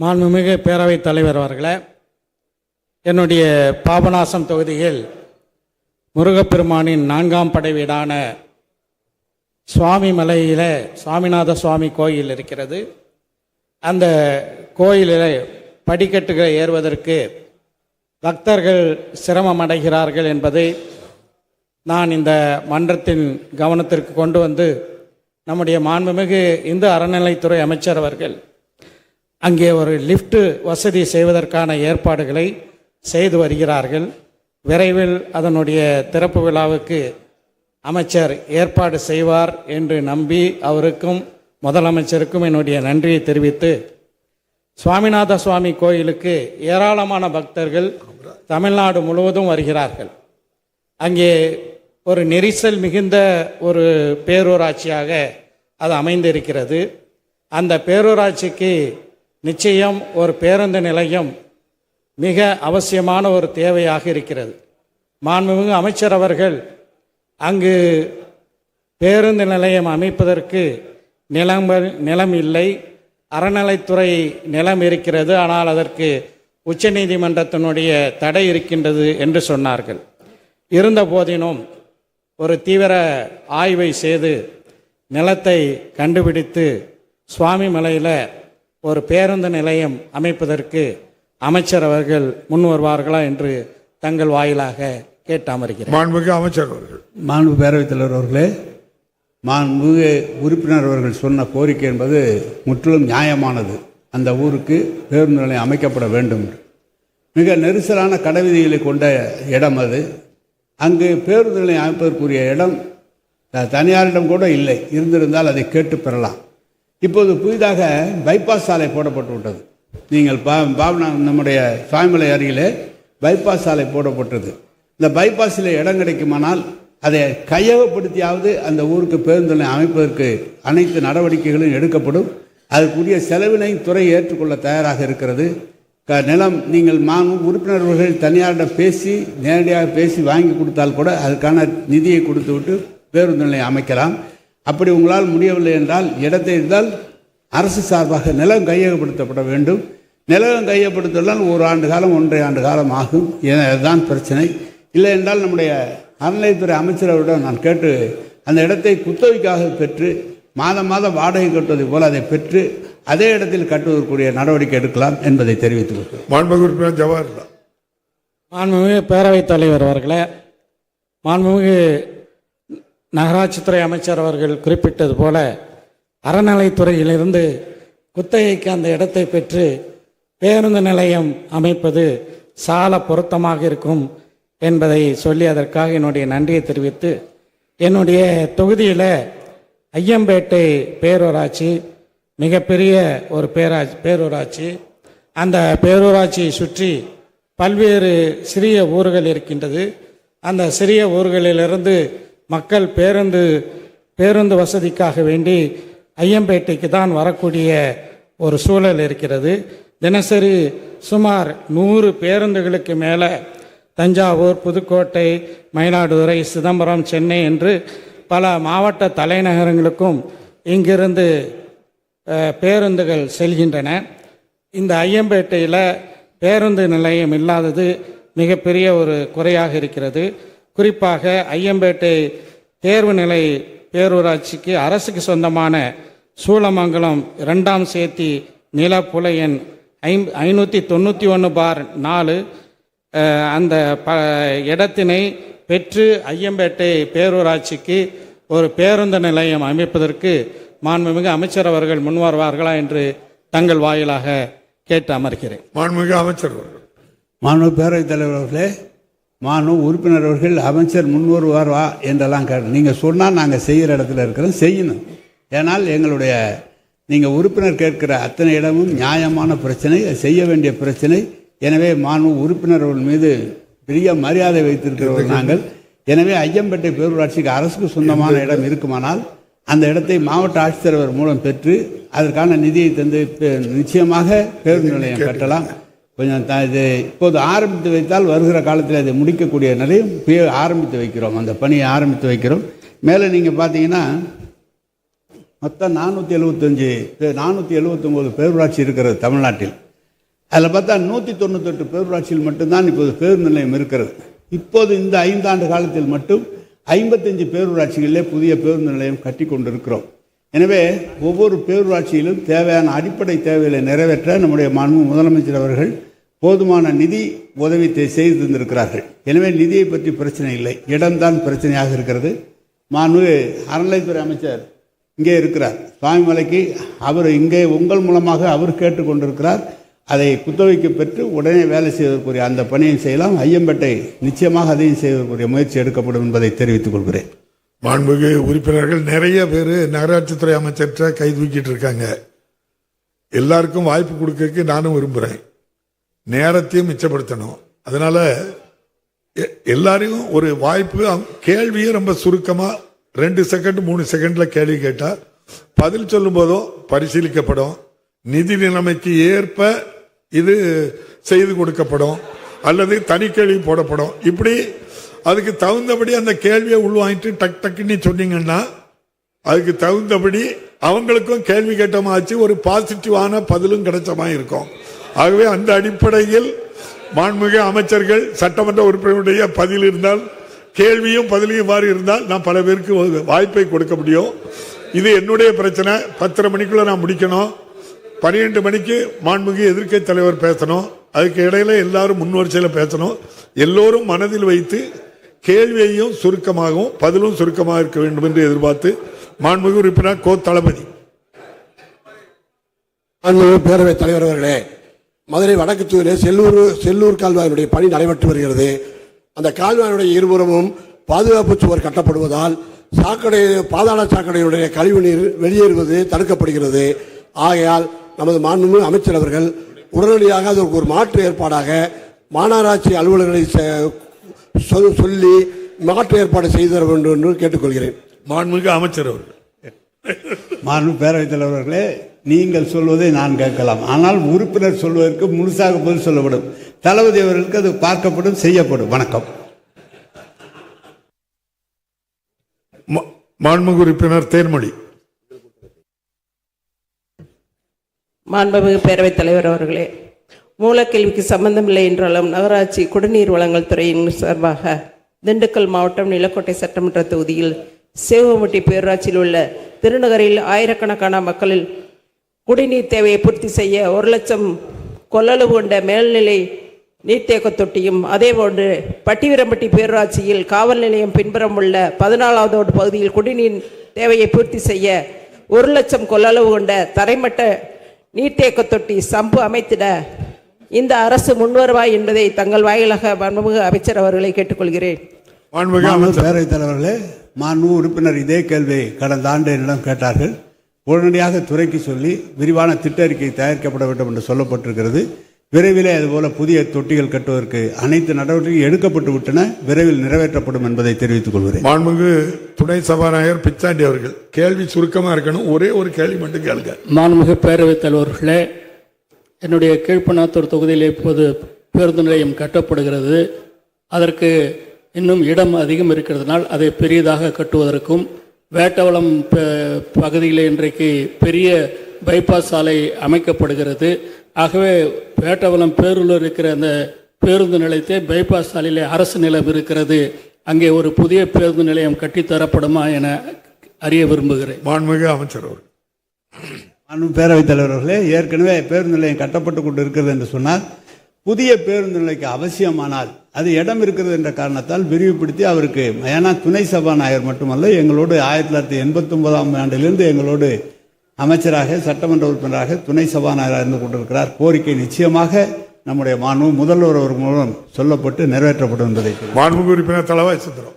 மாண்புமிகு பேரவைத் தலைவர் அவர்களே என்னுடைய பாபநாசம் தொகுதியில் முருகப்பெருமானின் நான்காம் படை வீடான சுவாமி மலையில் சுவாமிநாத சுவாமி கோயில் இருக்கிறது. அந்த கோயிலில் படிக்கட்டுகளை ஏறுவதற்கு பக்தர்கள் சிரமம் அடைகிறார்கள் என்பதை நான் இந்த மன்றத்தின் கவனத்திற்கு கொண்டு வந்து நம்முடைய மாண்புமிகு இந்து அறநிலைத்துறை அமைச்சர் அவர்கள் அங்கே ஒரு லிஃப்ட் வசதி செய்வதற்கான ஏற்பாடுகளை செய்து வருகிறார்கள். விரைவில் அதனுடைய திறப்பு விழாவுக்கு அமைச்சர் ஏற்பாடு செய்வார் என்று நம்பி அவருக்கும் முதலமைச்சருக்கும் என்னுடைய நன்றியை தெரிவித்து சுவாமிநாத சுவாமி கோயிலுக்கு ஏராளமான பக்தர்கள் தமிழ்நாடு முழுவதும் வருகிறார்கள். அங்கே ஒரு நெரிசல் மிகுந்த ஒரு பேரூராட்சியாக அது அமைந்திருக்கிறது. அந்த பேரூராட்சிக்கு நிச்சயம் ஒரு பேருந்து நிலையம் மிக அவசியமான ஒரு தேவையாக இருக்கிறது. மாண்புமிகு அமைச்சர் அவர்கள் அங்கு பேருந்து நிலையம் அமைப்பதற்கு நிலம் நிலம் இல்லை. அறநிலைத்துறை நிலம் இருக்கிறது. ஆனால் அதற்கு உச்சநீதிமன்றத்தினுடைய தடை இருக்கின்றது என்று சொன்னார்கள். இருந்த போதினும் ஒரு தீவிர ஆய்வை செய்து நிலத்தை கண்டுபிடித்து சுவாமி மலையில் ஒரு பேருந்து நிலையம் அமைப்பதற்கு அமைச்சர் அவர்கள் முன் வருவார்களா என்று தங்கள் வாயிலாக கேட்டு அமர்கிறேன் மாண்புமிகு அமைச்சர் அவர்கள். மாண்பு பேரவைத் தலைவர் அவர்களே மாண்புமிகு உறுப்பினர் அவர்கள் சொன்ன கோரிக்கை என்பது முற்றிலும் நியாயமானது. அந்த ஊருக்கு பேருந்து நிலையம் அமைக்கப்பட வேண்டும். என்று. மிக நெரிசலான கடைவீதிகளை கொண்ட இடம் அது. அங்கு பேருந்து நிலையம் அமைப்பதற்குரிய இடம் தனியாரிடம் கூட இல்லை. இருந்திருந்தால் அதை கேட்டு பெறலாம். இப்போது புதிதாக பைபாஸ் சாலை போடப்பட்டு விட்டது. நீங்கள் பா பாவனா நம்முடைய சுவாமிமலை அருகிலே பைபாஸ் சாலை போடப்பட்டது. இந்த பைபாஸில் இடம் கிடைக்குமானால் அதை கையகப்படுத்தியாவது அந்த ஊருக்கு பேருந்து அமைப்பதற்கு அனைத்து நடவடிக்கைகளும் எடுக்கப்படும். அதற்குரிய செலவினை துறை ஏற்றுக்கொள்ள தயாராக இருக்கிறது. க நிலம் நீங்கள் மாண்பு உறுப்பினர்கள் தனியாரிடம் பேசி நேரடியாக பேசி வாங்கி கொடுத்தால் கூட அதுக்கான நிதியை கொடுத்து விட்டு பேருந்து நிலையம் அமைக்கலாம். அப்படி உங்களால் முடியவில்லை என்றால் இடத்தை இருந்தால் அரசு சார்பாக நிலம் கையகப்படுத்தப்பட வேண்டும். நிலம் கையகப்படுத்தலாம் ஒரு ஆண்டு காலம் ஒன்றரை ஆண்டு காலம் ஆகும். என அதுதான் பிரச்சனை. இல்லை என்றால் நம்முடைய அறநிலையத்துறை அமைச்சரவரிடம் நான் கேட்டு அந்த இடத்தை குத்தகைக்காக பெற்று மாதம் மாதம் வாடகை கட்டுவதை போல அதை பெற்று அதே இடத்தில் கட்டுவதற்குரிய நடவடிக்கை எடுக்கலாம் என்பதை தெரிவித்துக் கொள்கிறேன். ஜவஹர்லால். மாண்புமிகு பேரவைத் தலைவர் அவர்களே மாண்புமிகு நகராட்சித்துறை அமைச்சர் அவர்கள் குறிப்பிட்டது போல அறநிலைத்துறையிலிருந்து குத்தகைக்கு அந்த இடத்தை பெற்று பேருந்து நிலையம் அமைப்பது சால பொருத்தமாக இருக்கும் என்பதை சொல்லி அதற்காக என்னுடைய நன்றியை தெரிவித்து என்னுடைய தொகுதியில் ஐயம்பேட்டை பேரூராட்சி மிகப்பெரிய ஒரு பேராட்சி பேரூராட்சி அந்த பேரூராட்சியை சுற்றி பல்வேறு சிறிய ஊர்கள் இருக்கின்றது. அந்த சிறிய ஊர்களிலிருந்து மக்கள் பேருந்து பேருந்து வசதிக்காக வேண்டி ஐயம்பேட்டைக்கு தான் வரக்கூடிய ஒரு சூழல் இருக்கிறது. தினசரி சுமார் நூறு பேருந்துகளுக்கு மேலே தஞ்சாவூர் புதுக்கோட்டை மயிலாடுதுறை சிதம்பரம் சென்னை என்று பல மாவட்ட தலைநகரங்களுக்கும் இங்கிருந்து பேருந்துகள் செல்கின்றன. இந்த ஐயம்பேட்டையில் பேருந்து நிலையம் இல்லாதது மிகப்பெரிய ஒரு குறையாக இருக்கிறது. குறிப்பாக ஐயம்பேட்டை தேர்வு நிலை பேரூராட்சிக்கு அரசுக்கு சொந்தமான சூளமங்கலம் இரண்டாம் சேத்தி நிலப்புல எண் ஐம் ஐநூற்றி தொண்ணூற்றி ஒன்று பார் நாலு அந்த ப இடத்தினை பெற்று ஐயம்பேட்டை பேரூராட்சிக்கு ஒரு பேருந்து நிலையம் அமைப்பதற்கு மாண்புமிகு அமைச்சர் அவர்கள் முன் வருவார்களா என்று தங்கள் வாயிலாக கேட்டு அமர்கிறேன். மாண்புமிகு அமைச்சர் அவர்கள். மாண்பு பேரவைத் தலைவர் அவர்களே மாண்பு உறுப்பினர் அவர்கள் அமைச்சர் முன்வருவார்வா என்றெல்லாம் கேட்டு நீங்கள் சொன்னால் நாங்கள் செய்கிற இடத்துல இருக்கிறோம் செய்யணும். ஏனால் எங்களுடைய நீங்கள் உறுப்பினர் கேட்கிற அத்தனை இடமும் நியாயமான பிரச்சனை செய்ய வேண்டிய பிரச்சனை. எனவே மாண்பு உறுப்பினர் அவர்கள் மீது பெரிய மரியாதை வைத்திருக்கிறவர்கள் நாங்கள். எனவே ஐயம்பேட்டை பேரூராட்சிக்கு அரசுக்கு சொந்தமான இடம் இருக்குமானால் அந்த இடத்தை மாவட்ட ஆட்சித்தலைவர் மூலம் பெற்று அதற்கான நிதியை தந்து நிச்சயமாக பேருந்து நிலையம் கட்டலாம். கொஞ்சம் த இது இப்போது ஆரம்பித்து வைத்தால் வருகிற காலத்தில் அதை முடிக்கக்கூடிய நிலையும் ஆரம்பித்து வைக்கிறோம். அந்த பணியை ஆரம்பித்து வைக்கிறோம். மேலே நீங்கள் பார்த்தீங்கன்னா மொத்தம் நானூற்றி எழுபத்தஞ்சு நானூற்றி எழுபத்தொம்போது பேரூராட்சி இருக்கிறது தமிழ்நாட்டில். அதில் பார்த்தா நூற்றி தொண்ணூத்தெட்டு பேரூராட்சியில் மட்டும்தான் இப்போது பேருந்து நிலையம் இருக்கிறது. இப்போது இந்த ஐந்தாண்டு காலத்தில் மட்டும் ஐம்பத்தஞ்சு பேரூராட்சிகளிலே புதிய பேருந்து நிலையம் கட்டி கொண்டிருக்கிறோம். எனவே ஒவ்வொரு பேரூராட்சியிலும் தேவையான அடிப்படை தேவைகளை நிறைவேற்ற நம்முடைய மாண்பு முதலமைச்சர் அவர்கள் போதுமான நிதி உதவி செய்து தந்திருக்கிறார்கள். எனவே நிதியை பற்றி பிரச்சனை இல்லை. இடம்தான் பிரச்சனையாக இருக்கிறது. மாண்பு அறநிலைத்துறை அமைச்சர் இங்கே இருக்கிறார். சுவாமிமலைக்கு அவர் இங்கே உங்கள் மூலமாக அவர் கேட்டுக்கொண்டிருக்கிறார். அதை குத்தகைக்கு பெற்று உடனே வேலை செய்வதற்குரிய அந்த பணியை செய்யலாம். ஐயம்பேட்டை நிச்சயமாக அதையும் செய்வதற்குரிய முயற்சி எடுக்கப்படும் என்பதை தெரிவித்துக் கொள்கிறேன். மாண்புமிகு உறுப்பினர்கள் நிறைய பேர் நகராட்சித்துறை அமைச்சர்கிட்ட கை தூக்கிட்டு இருக்காங்க. எல்லாருக்கும் வாய்ப்பு கொடுக்கறதுக்கு நானும் விரும்புகிறேன் நேரத்தையும் மிச்சப்படுத்தணும். அதனால் எ- எல்லாரையும் ஒரு வாய்ப்பு கேள்வியே கேள்வியும் ரொம்ப சுருக்கமாக ரெண்டு செகண்ட் மூணு செகண்டில் கேள்வி கேட்டால் பதில் சொல்லும் போதும் பரிசீலிக்கப்படும். நிதி நிலைமைக்கு ஏற்ப இது செய்து கொடுக்கப்படும். அல்லது தனி கேள்வி போடப்படும். இப்படி அதுக்கு தகுந்தபடி அந்த கேள்வியை உள்வாங்கிட்டு டக் டக்குன்னு சொன்னீங்கன்னா அதுக்கு தகுந்தபடி அவங்களுக்கும் கேள்வி கேட்டமாச்சு ஒரு பாசிட்டிவான பதிலும் கிடைச்சமா இருக்கும். ஆகவே அந்த அடிப்படையில் மாண்புமிகு அமைச்சர்கள் சட்டமன்ற உறுப்பினருடைய பதில் இருந்தால் கேள்வியும் பதிலையும் மாறி இருந்தால் நான் பல பேருக்கு வாய்ப்பை கொடுக்க முடியும். இது என்னுடைய பிரச்சனை. பத்தரை மணிக்குள்ள நான் முடிக்கணும். பன்னிரெண்டு மணிக்கு மாண்புமிகு எதிர்க்கை தலைவர் பேசணும். அதுக்கு இடையில எல்லாரும் முன்வரிசையில் பேசணும். எல்லோரும் மனதில் வைத்து கேள்வியையும் சுருக்கமாகவும் பதிலும் சுருக்கமாக இருக்க வேண்டும் என்று எதிர்பார்த்து மாண்புமிகு உறுப்பினர் கோ தளபதி. பேரவை பேரவைத் தலைவர் அவர்களே மதுரை வடக்கு தூரிலே செல்லூர் செல்லூர் கால்வாயினுடைய பணி நடைபெற்று வருகிறது. அந்த கால்வாயினுடைய இருபுறமும் பாதுகாப்பு சுவர் கட்டப்படுவதால் சாக்கடை பாதாள சாக்கடையுடைய கழிவுநீர் வெளியேறுவது தடுக்கப்படுகிறது. ஆகையால் நமது மாண்புமிகு அமைச்சர் அவர்கள் உடனடியாக அதற்கு ஒரு மாற்று ஏற்பாடாக மாநகராட்சி அலுவலர்களை சொல்லி மாற்று ஏற்பாடு செய்து தர வேண்டும் என்று கேட்டுக்கொள்கிறேன். மாண்புமிகு அமைச்சர் அவர்கள். மாண்பு பேரவைத் தலைவர்களே நீங்கள் சொல்வதை நான் கேட்கலாம். ஆனால் உறுப்பினர் சொல்வதற்கு முழுசாக பதில் சொல்லப்படும். தளபதி அவர்களுக்கு அது பார்க்கப்படும் செய்யப்படும். வணக்கம். மா- மாண்புமிகு உறுப்பினர் தேன்மொழி. மாண்புமிகு பேரவைத் தலைவர் அவர்களே மூலக்கேள்விக்கு சம்பந்தமில்லை என்றாலும் நகராட்சி குடிநீர் வழங்கல் துறையின் சார்பாக திண்டுக்கல் மாவட்டம் நிலக்கோட்டை சட்டமன்ற தொகுதியில் சேவமட்டி பேரூராட்சியில் உள்ள திருநகரில் ஆயிரக்கணக்கான மக்களில் குடிநீர் தேவையை பூர்த்தி செய்ய ஒரு லட்சம் கொள்ளளவு கொண்ட மேல்நிலை நீர்த்தேக்க தொட்டியும் அதேபோன்று பட்டிவீரம்பட்டி பேரூராட்சியில் காவல் நிலையம் பின்புறம் உள்ள பதினாலாவது பகுதியில் குடிநீர் தேவையை பூர்த்தி செய்ய ஒரு லட்சம் கொள்ளளவு கொண்ட தரைமட்ட நீர்த்தேக்க தொட்டி சம்பு அமைத்திட இந்த அரசு முன்வருவாய் என்பதை தங்கள் வாயிலாக மன்முக அமைச்சர் அவர்களை கேட்டுக்கொள்கிறேன். மாண்புமிகு பேரவைத் தலைவர்களே மாண்பு உறுப்பினர் இதே கேள்வியை கடந்த ஆண்டு என்னிடம் கேட்டார்கள். உடனடியாக துறைக்கு சொல்லி விரிவான திட்ட அறிக்கை தயாரிக்கப்பட வேண்டும் என்று சொல்லப்பட்டிருக்கிறது. விரைவிலே அதுபோல புதிய தொட்டிகள் கட்டுவதற்கு அனைத்து நடவடிக்கையும் எடுக்கப்பட்டு விட்டன. விரைவில் நிறைவேற்றப்படும் என்பதை தெரிவித்துக் கொள்கிறேன். மாண்புமிகு துணை சபாநாயகர் பிச்சாண்டி அவர்கள் கேள்வி சுருக்கமா இருக்கணும் ஒரே ஒரு கேள்வி மட்டும் கேளுங்க. மாண்புமிகு பேரவைத் தலைவர்களே என்னுடைய கீழ்ப்பண்ணாத்தூர் தொகுதியில் இப்போது பேருந்து நிலையம் கட்டப்படுகிறது. அதற்கு இன்னும் இடம் அதிகம் இருக்கிறதுனால் அதை பெரியதாக கட்டுவதற்கும் வேட்டவளம் ப- பகுதியில் இன்றைக்கு பெரிய பைபாஸ் சாலை அமைக்கப்படுகிறது. ஆகவே வேட்டவளம் பேரூரில் இருக்கிற அந்த பேருந்து நிலையத்தை பைபாஸ் சாலையிலே அரசு நிலம் இருக்கிறது. அங்கே ஒரு புதிய பேருந்து நிலையம் கட்டித்தரப்படுமா என அறிய விரும்புகிறேன். மாண்புமிகு அமைச்சர் அவர்கள். மாண்பு பேரவைத் தலைவர்களே ஏற்கனவே பேருந்து நிலையம் கட்டப்பட்டு கொண்டு இருக்கிறது என்று சொன்னால் புதிய பேருந்து நிலையக்கு அவசியமானால் அது இடம் இருக்கிறது என்ற காரணத்தால் விரிவுபடுத்தி அவருக்கு ஏன்னா துணை சபாநாயகர் மட்டுமல்ல எங்களோடு ஆயிரத்தி தொள்ளாயிரத்தி எண்பத்தி ஒன்பதாம் ஆண்டிலிருந்து எங்களோடு அமைச்சராக சட்டமன்ற உறுப்பினராக துணை சபாநாயகராக இருந்து கொண்டிருக்கிறார். கோரிக்கை நிச்சயமாக நம்முடைய மாண்பு முதல்வர் அவர் மூலம் சொல்லப்பட்டு நிறைவேற்றப்படும் என்பதை மாண்பு உறுப்பினர் தலைவாய் சுந்தரம்